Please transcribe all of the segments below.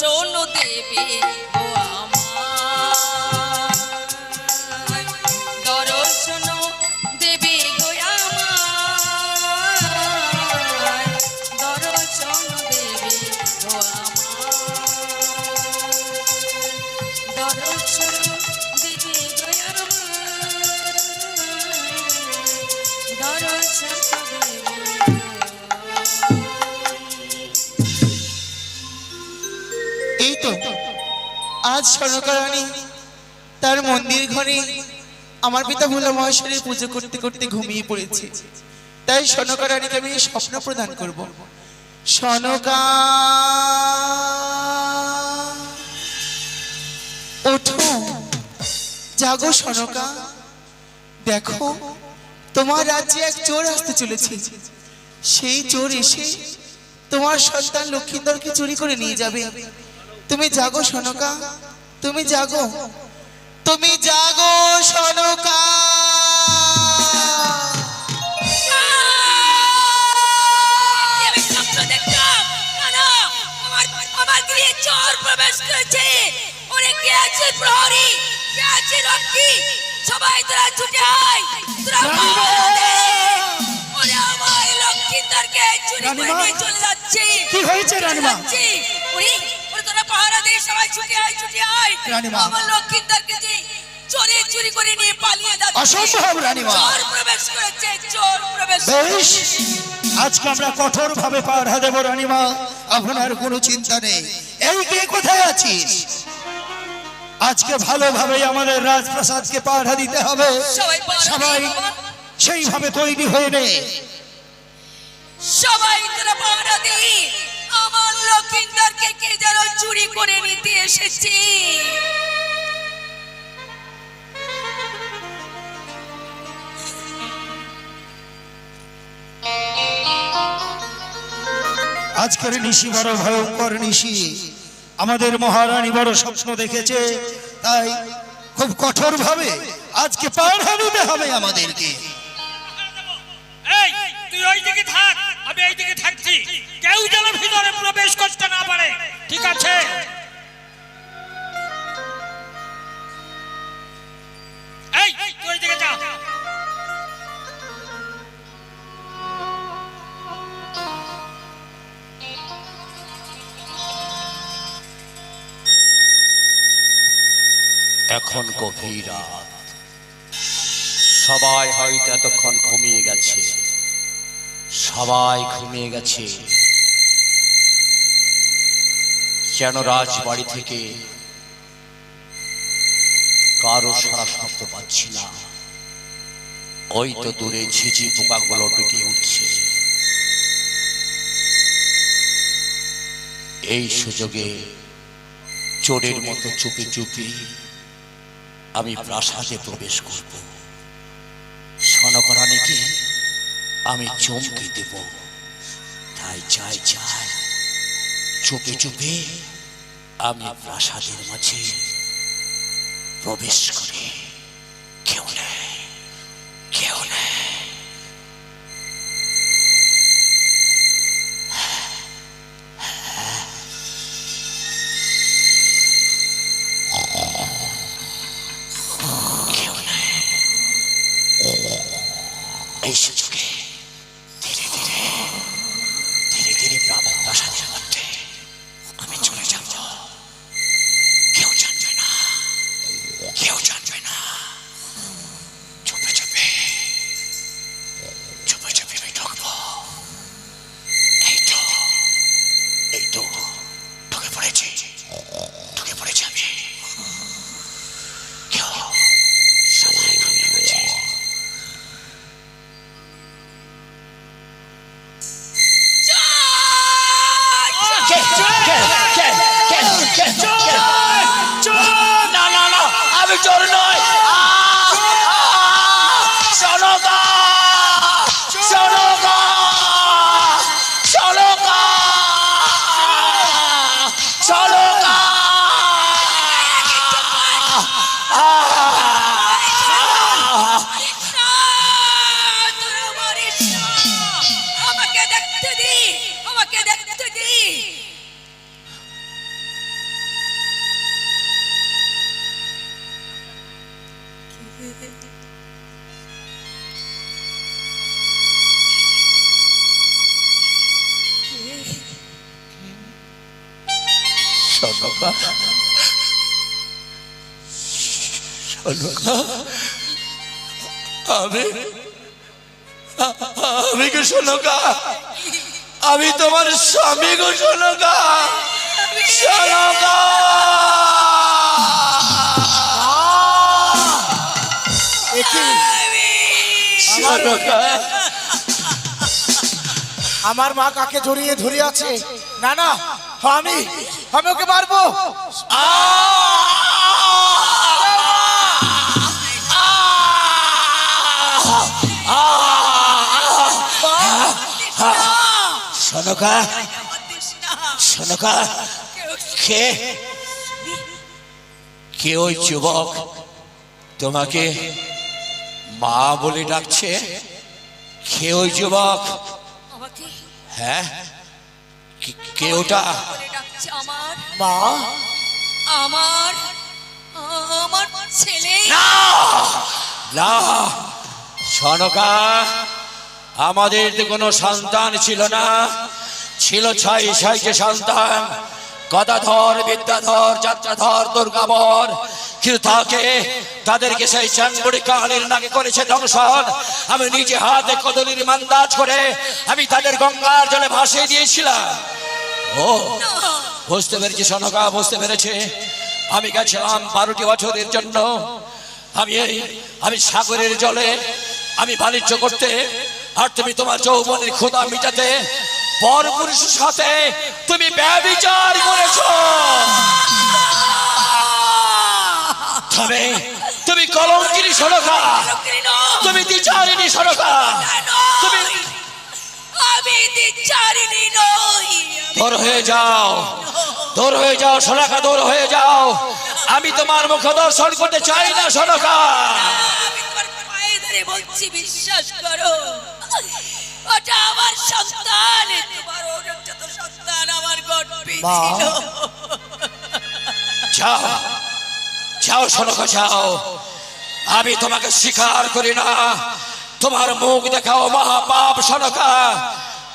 দর্শন দেবে ও আমায় দর্শন দেবে গো আমায় দর্শন দেবে গো আমায় দর্শন দেবে গো আমায় দর্শন আজ স্বর্ণকারানী তার মন্দির ঘরে আমার পিতা ভোলা মহেশ্বরের পুজো করতে করতে ঘুমিয়ে পড়েছে। তাই স্বর্ণকারানীকে আমি স্বপ্ন প্রদান করব। স্বর্ণকা ওঠো। জাগো স্বর্ণকা। দেখো, তোমার রাজ্যে এক চোর আসতে চলেছে। সেই চোর এসে তোমার সন্তান লক্ষ্মীন্দরকে চুরি করে নিয়ে যাবে। তুমি জাগো সনকা তুমি জাগো। তুমি জাগো সনকা আমি স্বপ্ন দেখলাম না না আমার আমার গৃহে চোর প্রবেশ করেছে ওরে কে। আছে প্রহরী কে আছে রক্ষী সবাই তোরা ছুটে আয় তোরা চুরি করে চলে যাচ্ছে কি হয়েছে, চলে রানীমা? ওরে তোরা পাহারা দে সবাই ছুটে আয় ছুটে আয়? আমার লক্ষ্মীদারকে যে চোরে চুরি করে নিয়ে পালিয়ে যাচ্ছে অসম্ভব, রানীমা। চোর প্রবেশ করেছে চোর প্রবেশ বেশ। আজকে আমরা কঠোর ভাবে পাড়া দেব রানীমা। আপনার কোনো চিন্তা নেই। এই কে কোথায় আছিস? আজকে ভালোভাবে আমাদের রাজপ্রাসাদকে পাড়া দিতে হবে। সবাই পাহারা দিয়ে। সেইভাবে তৈরি হয়ে নে। সবাই তোরা পাহারা দি আমার লক্ষিন্দরকে কে যেন চুরি করে নিতে এসেছে? আজকের নিশি বড় ভয়ঙ্কর নিশি। আমাদের মহারানী বড় স্বপ্ন দেখেছে। তাই খুব কঠোর ভাবে আজকে পাড়া দিতে হবে আমাদেরকে। এই তুই ওই দিকে থাক আমি এই দিকে থাকছি কেউ যেন ভিতরে প্রবেশ করতে না পারে। ঠিক আছে? এখন গভীর রাত। সবাই হয়তো এতক্ষণ ঘুমিয়ে গেছে। সবাই ঘুমিয়ে গেছে। যেন রাজবাড়ি থেকে কারও সারা শব্দ পাচ্ছি না। ওই তো দূরে ঝিঝি পোকাগুলো ডুকে উঠছে। এই সুযোগে চোরের মতো চুপি চুপি আমি প্রাসাদে প্রবেশ করব। সনকরানীকে আমি চমকে দেব। তাই চাই চাই। চুপে চুপে আমি প্রাসাদের মাঝে প্রবেশ করি। না না না আমি চোর নই আমি আমি আমি তোমার স্বামী গো সনকা আমার মা কাকে জড়িয়ে ধরে আছে না না আমি আমি ওকে মারবো। সনকা সনকা কে? কে ওই যুবক তোমাকে মা বলে ডাকছে? কে ওই যুবক? হ্যাঁ? কে- ওটা? আমার মা? আমার আমার ছেলে। না! সনকা আমাদের তো কোনো সন্তান ছিল না। ছিল ছয় ছয়টি সন্তান। গদাধর, বিদ্যাধর, যাত্রাধর, দুর্গাবর কিন্তু তাকে তাদেরকে সেই চাঙ্গুড়ি কালীর নাকে করেছে দংশন। আমি নিজে হাতে কদলির মান্দাজ করে আমি তাদের গঙ্গার জলে ভাসিয়ে দিয়েছিলাম। ও, বুঝতে পেরেছি সনকা, বুঝতে পেরেছে। আমি গেছিলাম বারোটি বছরের জন্য। আমি এই, আমি সাগরের জলে আমি বাণিজ্য করতে আর তুমি তোমার যৌবনের ক্ষুদা মিটাতে পরপুরুষের সাথে তুমি ব্যবিচার করেছ। তবে তুমি কলঙ্কিনী সরকা। তুমি দ্বিচারিণী সরকা তুমি আমি দ্বিচারিণী নই। দূর হয়ে যাও দূর হয়ে যাও সরকা দূর হয়ে যাও। আমি তোমার মুখ দর্শন করতে চাই না সরকা আমি তোমার পায়ে ধরে বলছি বিশ্বাস করো। ওটা আমার সন্তান। তোমার অরক্ষিত সন্তান আমার গর্ভে ছিল যাও যাও সরকা যাও। আমি তোমাকে স্বীকার করি না। তোমার মুখ দেখাও মহাপাপ সরকা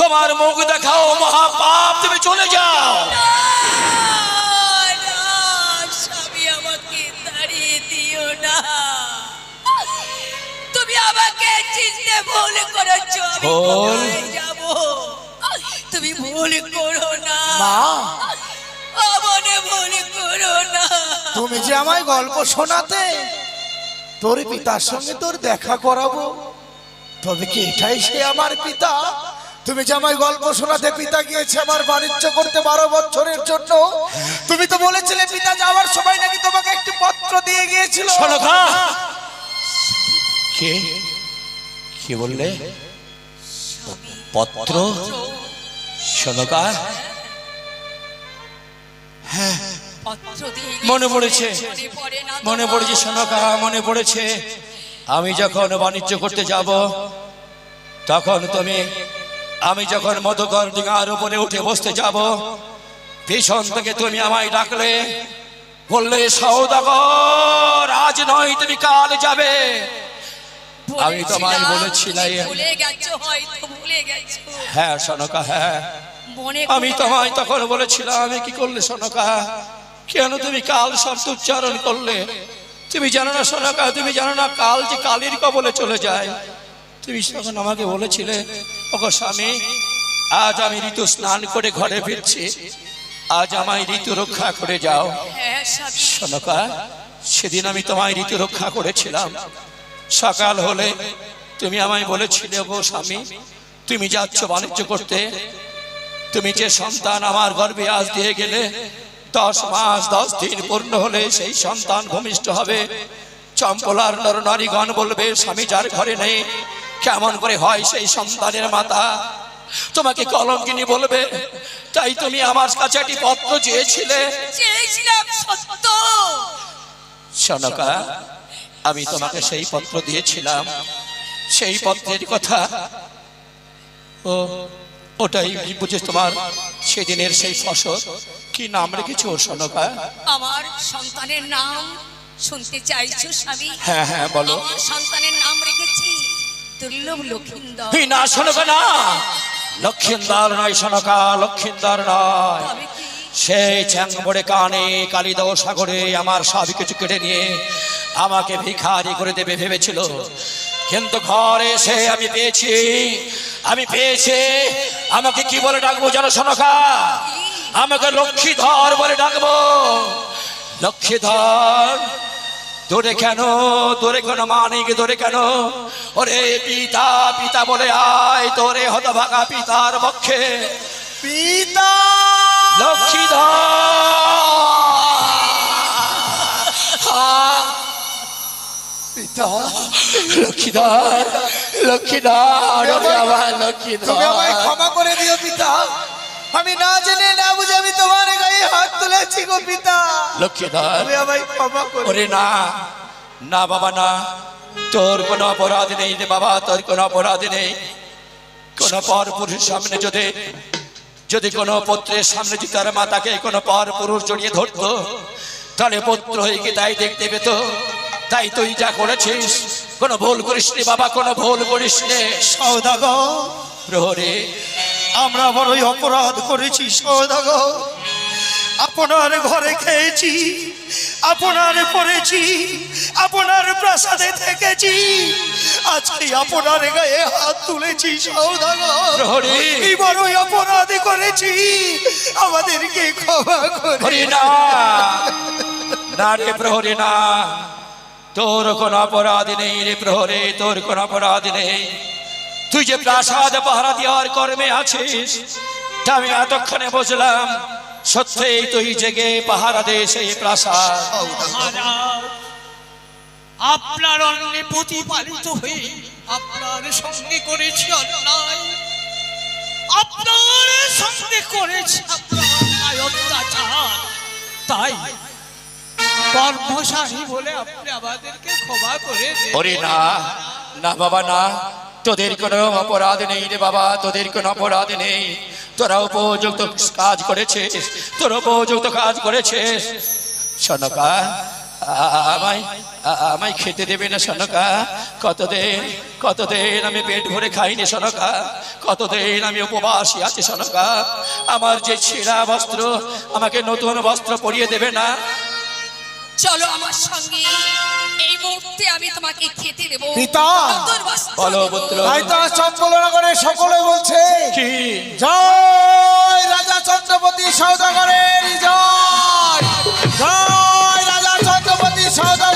তোমার মুখ দেখাও মহাপাপ তুমি চলে যাও। আমাকে চিনতে ভুল করেছ আমি? কোথায় যাব? তুমি ভুল করো না। মা? মনে ভুল করো না। তুমি যে আমায় গল্প শোনাতে তোর পিতার সঙ্গে তোর দেখা করাবো তবে কি এটাই সে আমার পিতা? তুমি যে আমায় গল্প শোনাতে পিতা গিয়েছে আমার বাণিজ্য করতে বারো বছরের জন্য তুমি তো বলেছিলে পিতা যাওয়ার সময় নাকি তোমাকে একটি পত্র দিয়ে গিয়েছিল। কে? কি বললে? পত্র? সনকা পত্র মনে পড়েছে। মনে? পড়েছে সনকা মনে পড়েছে। আমি যখন বাণিজ্য করতে যাব, তখন তুমি, আমি যখন মধুকর ডিঙার উপরে উঠে বসতে যাব, পিছন থেকে তুমি আমায় ডাকলে, বললে, সৌদাগর, আজ নয় তুমি কাল যাবে। আমি তোমায়। তুমি ভুলে গেছো হয়তো ভুলে গেছো। হ্যাঁ সনকা হ্যাঁ। আমি তোমায় তখন বলেছিলাম আমি কি করলে সনকা কেন তুমি কাল শব্দ উচ্চারণ করলে? তুমি জানো না সনকা তুমি জানো না কাল যে কালির কবলে চলে যায়। তুমি তখন আমাকে বলেছিলে ওগো স্বামী আজ আমি ঋতু স্নান করে ঘরে ফিরছি। আজ আমায় ঋতু রক্ষা করে যাও। হ্যাঁ সনকা সেদিন আমি তোমায় ঋতু রক্ষা করেছিলাম। সকাল হলে তুমি আমায় বলেছিলে গো স্বামী তুমি যাচ্ছ বাণিজ্য করতে। তুমি যে সন্তান আমার গর্ভে আজ দিয়ে গেলে দশ মাস দশ দিন পূর্ণ হলে সেই সন্তান ভূমিষ্ঠ হবে। চম্পলার নর নারীগণ বলবে স্বামী যার ঘরে নেই কেমন করে হয় সেই সন্তানের মাতা? তোমাকে কলঙ্কিনী বলবে তাই তুমি আমার কাছে একটি পত্র চেয়েছিলে। চেয়েছিলাম সত্য। সনকা আমি তোমাকে সেই পত্র দিয়েছিলাম। সেই পত্রের কথা। ও ওটাই বুঝে তোমার সেদিনের সেই ফসল। কি নাম রেখেছো সনকা? আমার সন্তানের নাম শুনতে চাইছো স্বামী? হ্যাঁ হ্যাঁ বলো। আমার সন্তানের নাম রেখেছি দুর্লভ লক্ষিন্দর। না সনকা না। লক্ষিন্দার নয় সনকা লক্ষিন্দার নয়। সেই চ্যাংবড়ে কানে কালিদাও সাগরে আমার সব কিছু কেটে নিয়ে আমাকে ভিখারি করে দেবে ভেবেছিল। কিন্তু ঘরে এসে আমি পেয়েছি আমি পেয়েছি। আমাকে কি বলে ডাকবো জানো সনকা? আমাকে লক্ষ্মীধর বলে ডাকবো। লক্ষ্মীধর, দূরে কেন? দূরে কেন মানিক, দূরে কেন? ওরে পিতা পিতা বলে আয়, তোরে হতভাগা পিতার পক্ষে। পিতা! লক্ষ্মীধর লক্ষ্মীধর আমার আমায় ক্ষমা করে দিও পিতা। আমি না জেনে না বুঝে আমি তোমার গায়ে হাত তুলেছি গো পিতা। লক্ষ্মীধর তুমি আমায় ক্ষমা করে ওরে না না বাবা না তোর কোনো অপরাধ নেই রে বাবা তোর কোনো অপরাধ নেই। কোন পর পুরুষ সামনে যদি যদি কোনো পত্রের সামনে যদি তার মাতাকে কোনো পর পুরুষ জড়িয়ে ধরত, তাহলে পুত্র হয়ে কি তাই দেখতে পেত। তাই তুই যা করেছিস, কোনো ভুল করিস বাবা, কোনো ভুল করিস নে সৌদাগর প্রহরে, আমরা বড়ই অপরাধ করেছি সৌদাগর আপনার ঘরে খেয়েছি আপনার পড়েছি আপনার প্রাসাদে থেকেছি। আজকে আপনার গায়ে হাত তুলেছি। এই বড়ই অপরাধ করেছি। আমাদেরকে ক্ষমা করে না। না রে প্রহরে না। তোর কোন অপরাধ নেই রে প্রহরে তোর কোন অপরাধ নেই। তুই যে প্রাসাদ পাহারা দেওয়ার কর্মে আছিস আমি এতক্ষণে বুঝলাম। সত্যিই তুই জেগে পাহারা দে সেই প্রাসাদ। আপনার অন্নে প্রতিপালিত হয়ে আপনার সঙ্গে করেছি অন্যায়। আপনার সঙ্গে করেছি আপনার অন্যায় অত্যাচার। তাই কর্মশালী বলে আপনি আমাদেরকে ক্ষমা করে ওরে না না বাবা না। তোদের কোনো অপরাধ নেই রে বাবা তোদের কোনো অপরাধ নেই। তোরা উপযুক্ত কাজ করেছে তোর উপযুক্ত কাজ করেছে। সনকা, আমায় আমায় খেতে দেবে না সনকা। কতদিন কতদিন আমি পেট ভরে খাইনি সনকা। কতদিন আমি উপবাসী আছি সনকা। আমার যে ছেঁড়া বস্ত্র, আমাকে নতুন বস্ত্র পরিয়ে দেবে না। চলো আমার সঙ্গে। এই মুহূর্তে আমি তোমাকে খেতে দেব। পিতা। বলো পুত্র। তাই তো সম্পলনা করে সকলে বলছে কি? জয় রাজা চন্দ্রপতি সওদাগরের জয়। জয় রাজা চন্দ্রপতি সওদাগর